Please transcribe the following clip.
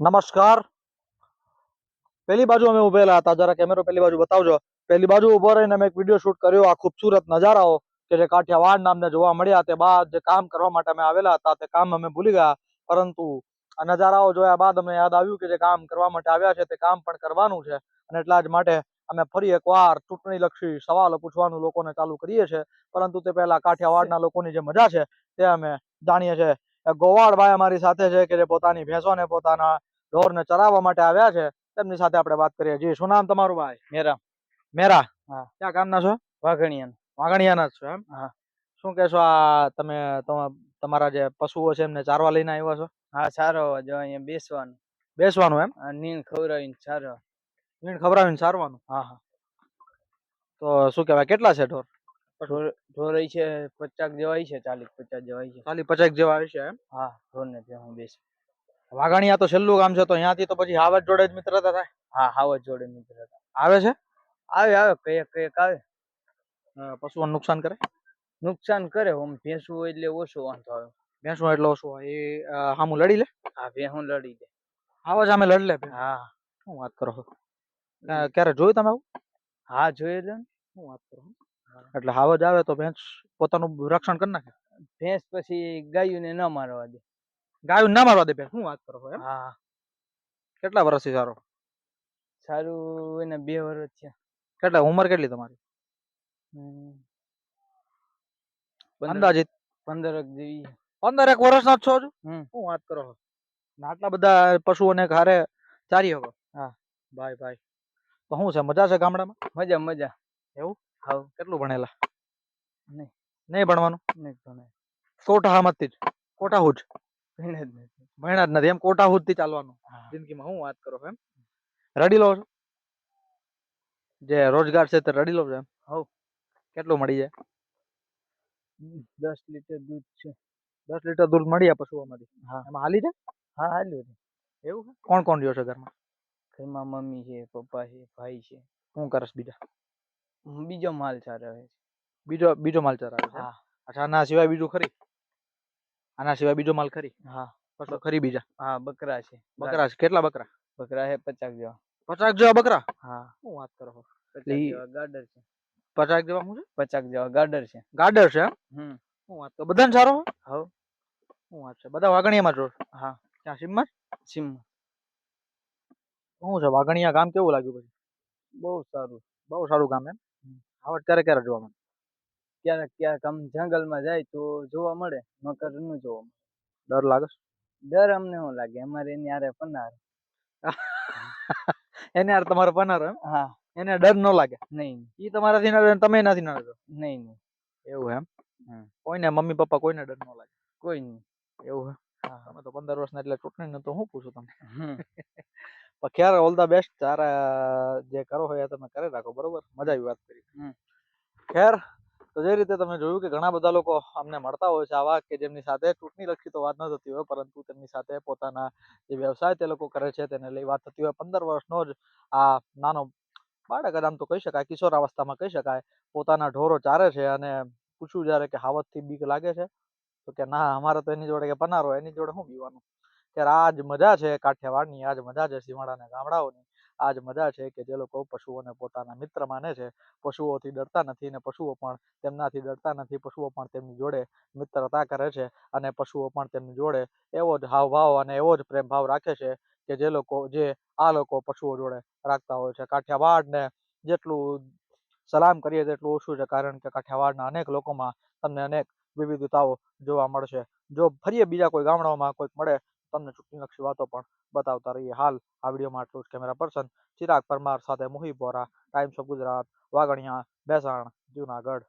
નમસ્કાર. પહેલી બાજુ અમે ઉભેલા હતા. જરા કેમેરો પેલી બાજુ બતાવજો. પેલી બાજુ ઊભો રહીને અમે એક વીડિયો શૂટ કર્યો. આ ખૂબસૂરત નજારાઓ કે જે કાઠિયાવાડ નામને જોવા મળ્યા. તે બાદ જે કામ કરવા માટે અમે આવેલા હતા, તે કામ અમે ભૂલી ગયા. પરંતુ આ નજારાઓ જોયા બાદ અમને યાદ આવ્યું કે જે કામ કરવા માટે આવ્યા છે, તે કામ પણ કરવાનું છે. અને એટલા જ માટે અમે ફરી એકવાર ચૂંટણી લક્ષી સવાલો પૂછવાનું લોકોને ચાલુ કરીએ છીએ. પરંતુ તે પહેલા કાઠિયાવાડના લોકોની જે મજા છે, તે અમે જાણીએ છીએ. ગોવાળભાઈ અમારી સાથે છે કે જે પોતાની ભેંસોને પોતાના ઢોરને ચરાવવા માટે આવ્યા છે. તેમની સાથે આપણે વાત કરીએ. જી શું નામ તમારું ભાઈ? મેરા. મેરા. હા. ક્યાં ગામના છો? વાઘણિયા વાઘણિયાના જ છો એમ? હા. શું કહેશો આ તમે તમા- તમારા જે પશુઓ છે એમને ચારવા લઈને આવ્યા છો? હા સારો જો અહીંયા બેસવાનું. બેસવાનું એમ? નીણ ખવડાવીને સારો નીણ ખવડાવીને સારવાનું હા હા. તો શું કહેવાય કેટલા છે ઢોર? ઢોર ઢોર ઈ છે પચાસ જેવા છે ચાલીસ પચાસ જેવા છે. ચાલીસ પચાસ જેવા છે એમ? હા ઢોર ને ત્યાં હું બેસ. વાઘાણીયા તો છેલ્લું ગામ છે તો અહીંયાથી તો પછી હાવજ જોડે જ મિત્રતા થાય. હા હાવજ જોડે મિત્ર હતા. આવે છે? આવે આવે કયક કયક આવે. પશુઓને નુકસાન કરે? નુકસાન કરે હું ભેંસું હોય એટલે ઓછો વાંધો આવે. ભેંસું એટલો ઓછું હોય. એ હામું લડી લે? હા ભેંસું લડી દે હાવજ સામે લડી લે. હા. શું વાત કરો છો? ક્યારે જોયું તમે આવું? હા જોઈ લે ને. શું વાત કરો? એટલે હાવજ આવે તો ભેંસ પોતાનું રક્ષણ કરી નાખે? ભેંસ પછી ગાયું ને ન મારવા દે. ગાયું ના મારવા દે ભેંસ શું વાત કરો એમ? હા. કેટલા વર્ષથી સારો? સારું એને બે વર્ષ છે. કેટલા ઉંમર કેટલી તમારી? અંદાજિત? પંદર- જેવી. પંદર એક વર્ષના જ છો હજુ? શું વાત કરો છો? ને આટલા બધા પશુઓને ઘરે ચારી હકો હા. ભાઈ ભાઈ. તો શું છે મજા છે ગામડામાં? મજા મજા. એવું? હાવ કેટલું ભણેલા? નહીં. નહીં ભણવાનું? નહીં ભણે કોટા હામતથી જ. કોટા હુજ ભણે જ નથી ભણ્યા જ નથી. એમ કોટા હુદથી ચાલવાનું જિંદગીમાં હું વાત કરો એમ? રડી લો છો? જે રોજગાર છે તે રડી લો છો એમ? હવ. કેટલું મળી જાય? દસ લીટર દૂધ છે. દસ લીટર દૂધ મળી જાય પશુઓમાંથી? હા. એમાં હાલી છે હા હાલ્યું છે. એવું કોણ કોણ રહ્યો છે ઘરમાં? ઘરમાં મમ્મી છે પપ્પા છે ભાઈ છે. શું કરસ બીજા? બીજો માલ ચારે છે. બીજો બીજો માલ ચરાવે છે હા. અચ્છા ના સિવાય બીજું ખરી? આના સિવાય બીજો માલ ખરી? હા. પશુ ખરી બીજા? હા બકરા છે. બકરા છે. કેટલા બકરા? બકરા છે પચાસ જેવા. પચાસ જેવા બકરા? હા. શું વાત કરો ગાર્ડર છે. પચાસ જેવા શું છે? પચાસ જેવા ગાડર છે. ગાડર છે હમ. શું વાત કરો બધાને સારો હવ. શું વાત છે. બધા વાગણિયામાં જ હા. ક્યાં સિમમાં જ? સિમ શું છે? વાઘણિયા ગામ કેવું લાગ્યું પછી? બહુ સારું. બહુ સારું ગામ એમ? આવડ ક્યારે ક્યારે જોવા મળે? ક્યારેક ક્યારેક આમ જંગલમાં જાય તો જોવા મળે નકર ન જોવા મળે. ડર લાગે ડર અમને શું લાગે અમારે એની આરે પનાર. એને યાર તમારો પનાર એમ? હા. એને ડર ન લાગે? નહીં ઈ તમારાથી ના ડરે તમે એનાથી ના ડરો? નહીં નહીં. એવું એમ? કોઈ કોઈને મમ્મી પપ્પા કોઈને ડર ન લાગે? કોઈ નહીં. એવું હે? તમે તો પંદર વર્ષના એટલે ચૂંટણી તો હું પૂછું તમને? પણ ક્યારે ઓલ ધ બેસ્ટ તારા જે કરો હોય એ તમે કરી રાખો બરોબર? મજા આવી વાત કરી. ખેર તો જે રીતે તમે જોયું કે ઘણા બધા લોકો અમને મળતા હોય છે આવા કે જેમની સાથે ચૂંટણી લક્ષી તો વાત ન થતી હોય, પરંતુ તેમની સાથે પોતાના જે વ્યવસાય તે લોકો કરે છે તેને લઈ વાત થતી હોય. પંદર વર્ષનો જ આ નાનો બાળક આમ તો કહી શકાય, કિશોર અવસ્થામાં કહી શકાય, પોતાના ઢોરો ચારે છે અને પૂછ્યું જ્યારે કે હાવતથી બીક લાગે છે, તો કે ના, અમારે તો એની જોડે કે પનારો, એની જોડે શું બીવાનું? ત્યારે આ જ મજા છે કાઠિયાવાડની આ જ મજા છે સીમાડાના ગામડાઓની. આ જ મજા છે કે જે લોકો પશુઓને પોતાના મિત્ર માને છે, પશુઓથી ડરતા નથી ને પશુઓ પણ તેમનાથી ડરતા નથી, પશુઓ પણ તેમની જોડે મિત્રતા કરે છે અને પશુઓ પણ તેમની જોડે એવો જ હાવભાવ અને એવો જ પ્રેમભાવ રાખે છે કે જે લોકો, જે આ લોકો પશુઓ જોડે રાખતા હોય છે. કાઠિયાવાડને જેટલું સલામ કરીએ તેટલું ઓછું છે, કારણ કે કાઠિયાવાડના અનેક લોકોમાં તમને અનેક વિવિધતાઓ જોવા મળશે. જો ફરીએ બીજા કોઈ ગામડાઓમાં કોઈક મળે તમને ચૂંટણીલક્ષી વાતો પણ બતાવતા રહીએ. હાલ, આ વિડીયોમાં આટલું જ. કેમેરા પર્સન ચિરાગ પરમાર સાથે મોહી બોરા ટાઈમ્સ ઓફ ગુજરાત, વાગણિયા, મહેસાણા, જુનાગઢ.